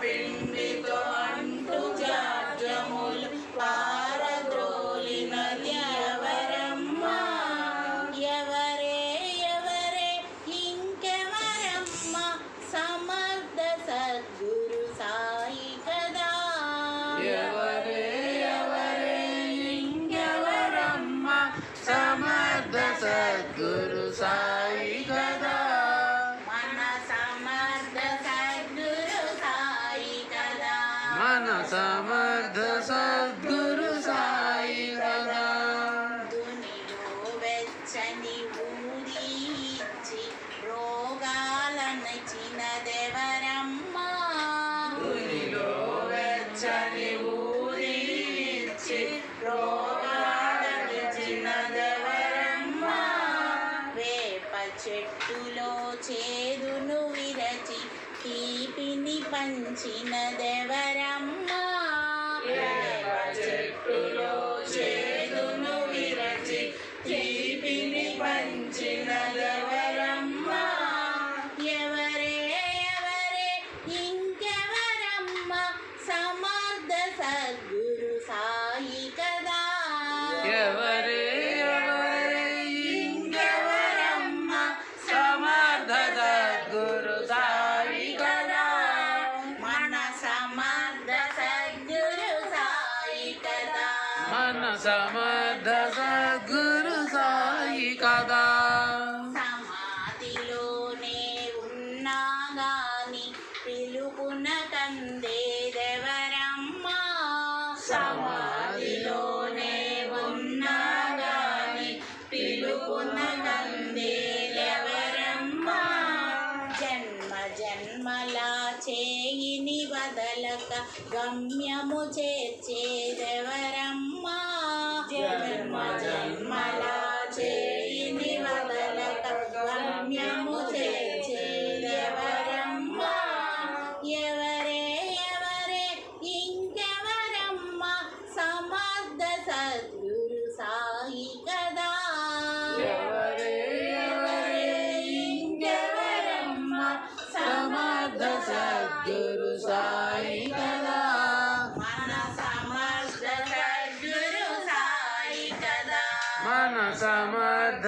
పిండితో అంటు జాడ్యములు పారద్రోలినది ఎవరమ్మా ఎవరే ఎవరే ఇంకెవరమ్మ సమర్థ సద్గురు సాయి కదా ఎవరే ఎవరే ఇంకెవరమ్మ సమర్థ సద్గురు సాయి సమర్థ సద్గురు సాయి కదా దునిలో వెచ్చని ఊరి ఇచ్చి రోగాలనచినదెవరమ్మా ఊరిలో వెచ్చని ఊరిచ్చి రోగాలనిచ్చినదెవరమ్మా వేప చెట్టులో చేదును విరచి తీపిని పంచినదెవరమ్మా. వేప చెట్టులో సమర్థ సద్గురు సాయి కదా. సమాధిలోనే ఉన్నా గాని పిలుపున కందేదెవరమ్మా సమాధిలోనే ఉన్నా గాని పిలుపున కందేదెవరమ్మా? జన్మ జన్మల చేయిని వదలక గమ్యము చేర్చేదెవరమ్మా జన్మ समर्थ